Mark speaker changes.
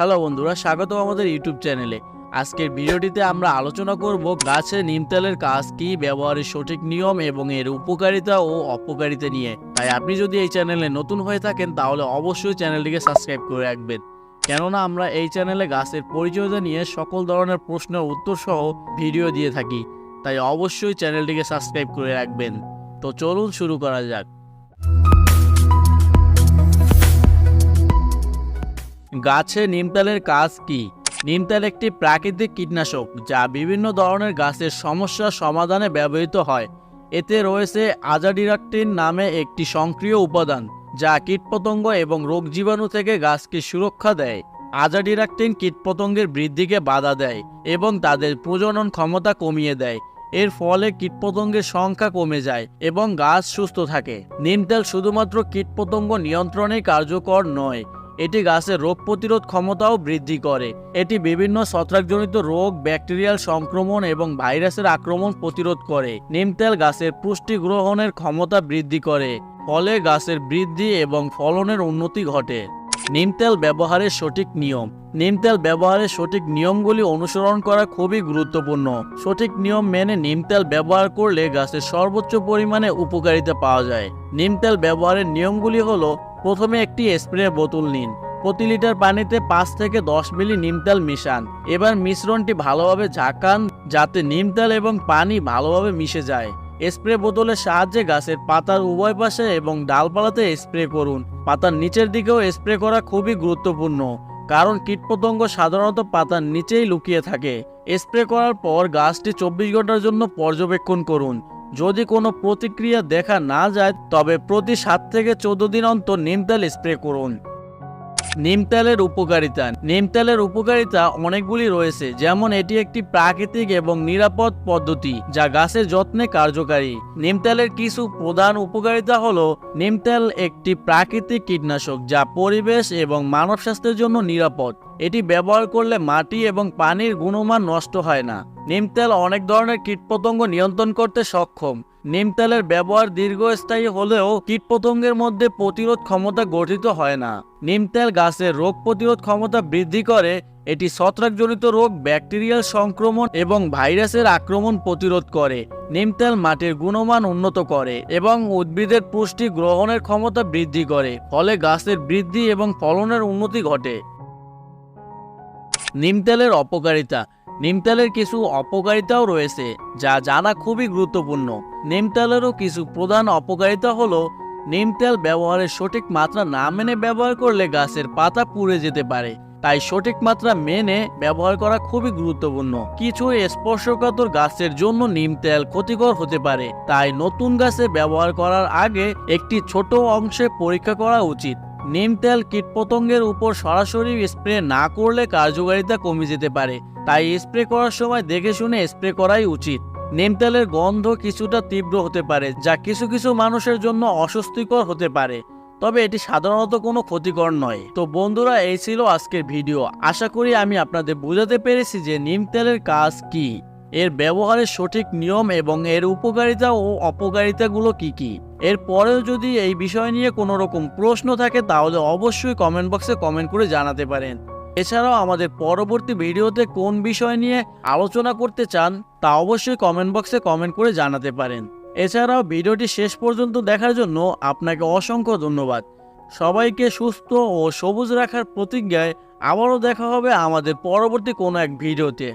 Speaker 1: Hello বন্ধুরা স্বাগত আমাদের ইউটিউব চ্যানেলে। আজকের ভিডিওটিতে আমরা আলোচনা করব গাছে নিম তেলের কাজ কি, ব্যবহারের সঠিক নিয়ম এবং এর উপকারিতা ও অপকারিতা নিয়ে। তাই আপনি যদি এই চ্যানেলে নতুন হয়ে থাকেন, তাহলে অবশ্যই চ্যানেলটিকে সাবস্ক্রাইব করে রাখবেন। কেননা আমরা এই চ্যানেলে গাছের পরিচর্যা নিয়ে সকল ধরনের প্রশ্নের উত্তর সহ ভিডিও দিয়ে থাকি। তাই অবশ্যই চ্যানেলটিকে সাবস্ক্রাইব করে রাখবেন। তো চলুন শুরু করা যাক। গাছে নিমতালের কাজ কি? নিমতাল একটি প্রাকৃতিক কীটনাশক যা বিভিন্ন ধরনের গাছের সমস্যার সমাধানে ব্যবহৃত হয়। এতে রয়েছে আজাডিরাক্টিন নামে একটি সক্রিয় উপাদান যা কীটপতঙ্গ এবং রোগ জীবাণু থেকে গাছকে সুরক্ষা দেয়। আজাডিরাক্টিন কীটপতঙ্গের বৃদ্ধিকে বাধা দেয় এবং তাদের প্রজনন ক্ষমতা কমিয়ে দেয়। এর ফলে কীটপতঙ্গের সংখ্যা কমে যায় এবং গাছ সুস্থ থাকে। নিমতেল শুধুমাত্র কীটপতঙ্গ নিয়ন্ত্রণেই কার্যকর নয় এটি গাছের রোগ প্রতিরোধ ক্ষমতাও বৃদ্ধি করে। এটি বিভিন্ন ছত্রাকজনিত রোগ, ব্যাকটেরিয়াল সংক্রমণ এবং ভাইরাসের আক্রমণ প্রতিরোধ করে। নিমতেল গাছের পুষ্টি গ্রহণের ক্ষমতা বৃদ্ধি করে, ফলে গাছের বৃদ্ধি এবং ফলনের উন্নতি ঘটে। নিমতেল ব্যবহারের সঠিক নিয়ম। নিমতেল ব্যবহারের সঠিক নিয়মগুলি অনুসরণ করা খুবই গুরুত্বপূর্ণ। সঠিক নিয়ম মেনে নিমতেল ব্যবহার করলে গাছের সর্বোচ্চ পরিমাণে উপকারিতা পাওয়া যায়। নিমতেল ব্যবহারের নিয়মগুলি হলো প্রথমে একটি স্প্রে বোতল নিন। প্রতি লিটার পানিতে পাঁচ থেকে দশ মিলি নিমতেল মিশান। এবার মিশ্রণটি ভালোভাবে ঝাঁকান যাতে নিমতেল এবং পানি ভালোভাবে মিশে যায়। স্প্রে বোতলের সাহায্যে গাছের পাতার উভয় পাশে এবং ডালপালাতে স্প্রে করুন। পাতার নিচের দিকেও স্প্রে করা খুবই গুরুত্বপূর্ণ, কারণ কীটপতঙ্গ সাধারণত পাতার নিচেই লুকিয়ে থাকে। স্প্রে করার পর গাছটি চব্বিশ ঘণ্টার জন্য পর্যবেক্ষণ করুন। যদি কোনো প্রতিক্রিয়া দেখা না যায়, তবে প্রতি সাত থেকে চোদ্দ দিন অন্তর নিম তেল স্প্রে করুন। নিম তেলের উপকারিতা। নিম তেলের উপকারিতা অনেকগুলি রয়েছে, যেমন এটি একটি প্রাকৃতিক এবং নিরাপদ পদ্ধতি যা গাছের যত্নে কার্যকারী। নিম তেলের কিছু প্রধান উপকারিতা হলো নিম তেল একটি প্রাকৃতিক কীটনাশক যা পরিবেশ এবং মানব স্বাস্থ্যের জন্য নিরাপদ। এটি ব্যবহার করলে মাটি এবং পানির গুণমান নষ্ট হয় না। নিম তেল অনেক ধরনের কীটপতঙ্গ নিয়ন্ত্রণ করতে সক্ষম। নিম তেলের ব্যবহার দীর্ঘস্থায়ী হলেও কীটপতঙ্গের মধ্যে প্রতিরোধ ক্ষমতা গঠিত হয় না। নিম তেল গাছের রোগ প্রতিরোধ ক্ষমতা বৃদ্ধি করে, এটি ছত্রাকজনিত রোগ, ব্যাকটেরিয়াল সংক্রমণ এবং ভাইরাসের আক্রমণ প্রতিরোধ করে। নিম তেল মাটির গুণমান উন্নত করে এবং উদ্ভিদের পুষ্টি গ্রহণের ক্ষমতা বৃদ্ধি করে, ফলে গাছের বৃদ্ধি এবং ফলনের উন্নতি ঘটে। নিম তেলের অপকারিতা নিম তেলের কিছু অপকারিতাও রয়েছে, যা জানা খুবই গুরুত্বপূর্ণ। নিমতালেরও কিছু প্রধান অপকারিতা হলো নিম তেল ব্যবহারের সঠিক মাত্রা না মেনে ব্যবহার করলে গাছের পাতা পুড়ে যেতে পারে। তাই সঠিক মাত্রা মেনে ব্যবহার করা খুবই গুরুত্বপূর্ণ। কিছু স্পর্শকাতর গাছের জন্য নিম তেল ক্ষতিকর হতে পারে, তাই নতুন গাছে ব্যবহার করার আগে একটি ছোট অংশে পরীক্ষা করা উচিত। নিম তেল কীটপতঙ্গের উপর সরাসরি স্প্রে না করলে কার্যকারিতা কমে যেতে পারে। তাই স্প্রে করার সময় দেখে শুনে স্প্রে করাই উচিত। নিম তেলের গন্ধ কিছুটা তীব্র হতে পারে, যা কিছু কিছু মানুষের জন্য অস্বস্তিকর হতে পারে। তবে এটি সাধারণত কোনো ক্ষতিকর নয়। তো বন্ধুরা, এই ছিল আজকের ভিডিও। আশা করি আমি আপনাদের বোঝাতে পেরেছি যে নিম তেলের কাজ কি, এর ব্যবহারের সঠিক নিয়ম এবং এর উপকারিতা ও অপকারিতাগুলো কি কি। এর পরেও যদি এই বিষয় নিয়ে কোনো রকম প্রশ্ন থাকে, তাহলে অবশ্যই কমেন্ট বক্সে কমেন্ট করে জানাতে পারেন। এছাড়াও আমাদের পরবর্তী ভিডিওতে কোন বিষয় নিয়ে আলোচনা করতে চান, তা অবশ্যই কমেন্ট বক্সে কমেন্ট করে জানাতে পারেন। এছাড়াও ভিডিওটি শেষ পর্যন্ত দেখার জন্য আপনাকে অসংখ্য ধন্যবাদ। সবাইকে সুস্থ ও সবুজ রাখার প্রতিজ্ঞায় আবারও দেখা হবে আমাদের পরবর্তী কোনো এক ভিডিওতে।